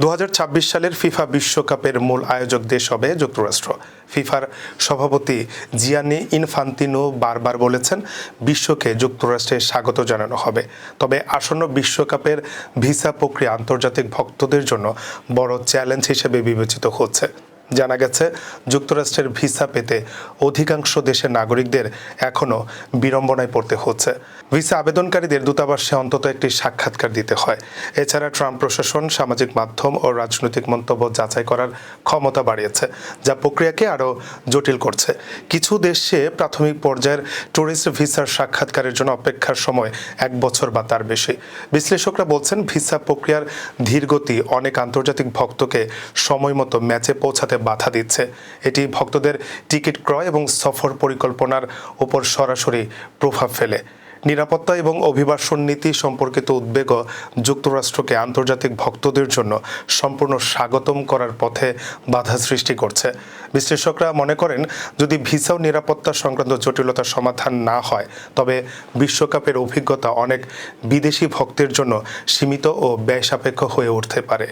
দু হাজার ছাব্বিশ সালের ফিফা বিশ্বকাপের মূল আয়োজক দেশ হবে যুক্তরাষ্ট্র। ফিফার সভাপতি জিয়ানি ইনফান্তিনো বারবার বলেছেন, বিশ্বকে যুক্তরাষ্ট্রে স্বাগত জানানো হবে। তবে আসন্ন বিশ্বকাপের ভিসা প্রক্রিয়া আন্তর্জাতিক ভক্তদের জন্য বড় চ্যালেঞ্জ হিসেবে বিবেচিত হচ্ছে। জানা গেছে, যুক্তরাষ্ট্রের ভিসা পেতে অধিকাংশ দেশের নাগরিকদের এখনও বিড়ম্বনায় পড়তে হচ্ছে। ভিসা আবেদনকারীদের দূতাবাসে অন্তত একটি সাক্ষাৎকার দিতে হয়। এছাড়া ট্রাম্প প্রশাসন, সামাজিক মাধ্যম ও রাজনৈতিক মন্তব্য যাচাই করার ক্ষমতা বাড়িয়েছে, যা প্রক্রিয়াকে আরও জটিল করছে। কিছু দেশে প্রাথমিক পর্যায়ের ট্যুরিস্ট ভিসার সাক্ষাৎকারের জন্য অপেক্ষার সময় এক বছর বা তার বেশি। বিশ্লেষকরা বলছেন, ভিসা প্রক্রিয়ার ধীরগতি অনেক আন্তর্জাতিক ভক্তকে সময় মতো ম্যাচে পৌঁছাতে বাধা দিচ্ছে। এটি ভক্তদের টিকিট ক্রয় এবং সফর পরিকল্পনার উপর সরাসরি প্রভাব ফেলে। নিরাপত্তা এবং অভিবাসন নীতি সম্পর্কিত উদ্বেগও যুক্তরাষ্ট্রকে আন্তর্জাতিক ভক্তদের জন্য সম্পূর্ণ স্বাগতম করার পথে বাধা সৃষ্টি করছে। বিশ্লেষকরা মনে করেন, যদি ভিসা ও নিরাপত্তা সংক্রান্ত জটিলতার সমাধান না হয়, তবে বিশ্বকাপের অভিজ্ঞতা অনেক বিদেশি ভক্তের জন্য সীমিত ও ব্যয় সাপেক্ষ হয়ে উঠতে পারে।